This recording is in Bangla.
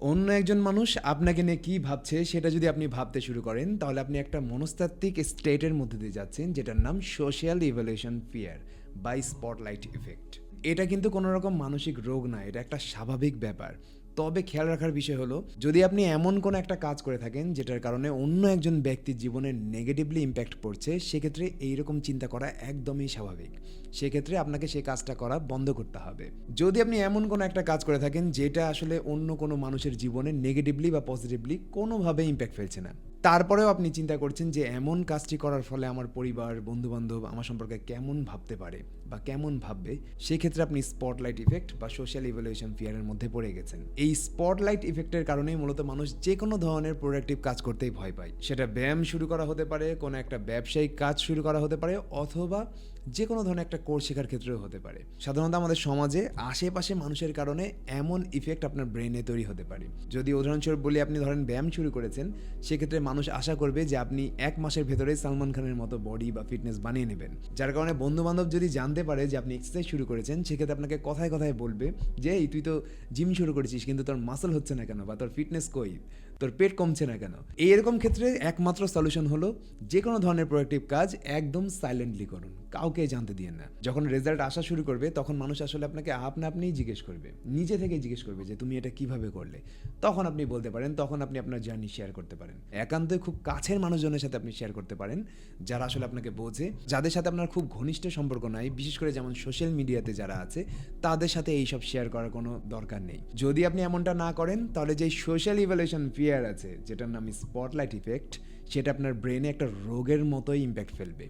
অন্য একজন মানুষ আপনাকে নিয়ে কী ভাবছে সেটা যদি আপনি ভাবতে শুরু করেন, তাহলে আপনি একটা মনস্তাত্ত্বিক স্টেটের মধ্যে দিয়ে যাচ্ছেন, যেটার নাম social evaluation fear by spotlight effect এটা কিন্তু কোনো রকম মানসিক রোগ না, এটা একটা স্বাভাবিক ব্যাপার। তবে খেয়াল রাখার বিষয় হলো, যদি আপনি এমন কোনো একটা কাজ করে থাকেন যেটার কারণে অন্য একজন ব্যক্তির জীবনে নেগেটিভলি ইম্প্যাক্ট পড়ছে, সেক্ষেত্রে এইরকম চিন্তা করা একদমই স্বাভাবিক। সেক্ষেত্রে আপনাকে সেই কাজটা করা বন্ধ করতে হবে। যদি আপনি এমন কোনো একটা কাজ করে থাকেন যেটা আসলে অন্য কোনো মানুষের জীবনে নেগেটিভলি বা পজিটিভলি কোনোভাবে ইম্প্যাক্ট ফেলছে না। তারপরেও আপনি চিন্তা করছেন যে এমন কাজটি করার ফলে আমার পরিবার, বন্ধুবান্ধব আমার সম্পর্কে কেমন ভাবতে পারে বা কেমন ভাববে, সেক্ষেত্রে আপনি স্পটলাইট ইফেক্ট বা সোশ্যাল ইভ্যালুয়েশন ফিয়ারের মধ্যে পড়ে গেছেন। এই স্পটলাইট ইফেক্টের কারণেই মূলত মানুষ যে কোনো ধরনের প্রোডাক্টিভ কাজ করতেই ভয় পায়। সেটা ব্যায়াম শুরু করা হতে পারে, কোনো একটা ব্যবসায়িক কাজ শুরু করা হতে পারে, অথবা যে কোনো ধরনের একটা কোর্স শেখার ক্ষেত্রেও হতে পারে। সাধারণত আমাদের সমাজে আশেপাশে মানুষের কারণে এমন ইফেক্ট আপনার ব্রেনে তৈরি হতে পারে। যদি উদাহরণস্বরূপ বলি, আপনি ধরেন ব্যায়াম শুরু করেছেন, সেক্ষেত্রে মানুষ আশা করবে যে আপনি এক মাসের ভেতরে সালমান খানের মতো বডি বা ফিটনেস বানিয়ে নেবেন। যার কারণে বন্ধু বান্ধব যদি জানতে পারে যে আপনি এক্সারসাইজ শুরু করেছেন, সেক্ষেত্রে আপনাকে কথায় কথায় বলবে যে, এই তুই তো জিম শুরু করেছিস, কিন্তু তোর মাসল হচ্ছে না কেন বা তোর ফিটনেস কই? তোর পেট কমছে না কেন? এই এরকম ক্ষেত্রে একমাত্র সলিউশন হলো যে কোনো ধরনের প্রোডাক্টিভ কাজ একদম সাইলেন্টলি করুন। কাউকে জানতে দিয়েন না। যখন রেজাল্ট আসা শুরু করবে, তখন মানুষ আসলে আপনাকে আপনা আপনিই জিজ্ঞেস করবে। নিজে থেকে জিজ্ঞেস করবে যে, তুমি এটা কীভাবে করলে? তখন আপনি বলতে পারেন, তখন আপনি আপনার জার্নি শেয়ার করতে পারেন। একান্তই খুব কাছের মানুষজনের সাথে আপনি শেয়ার করতে পারেন, যারা আসলে আপনাকে বোঝে। যাদের সাথে আপনার খুব ঘনিষ্ঠ সম্পর্ক নাই, বিশেষ করে যেমন সোশ্যাল মিডিয়াতে যারা আছে, তাদের সাথে এইসব শেয়ার করার কোনো দরকার নেই। যদি আপনি এমনটা না করেন, তাহলে যে সোশ্যাল ইভ্যালুয়েশন ফিয়ার আছে যেটার নাম স্পটলাইট ইফেক্ট সেটা আপনার ব্রেনে একটা রোগের মতোই ইম্প্যাক্ট ফেলবে।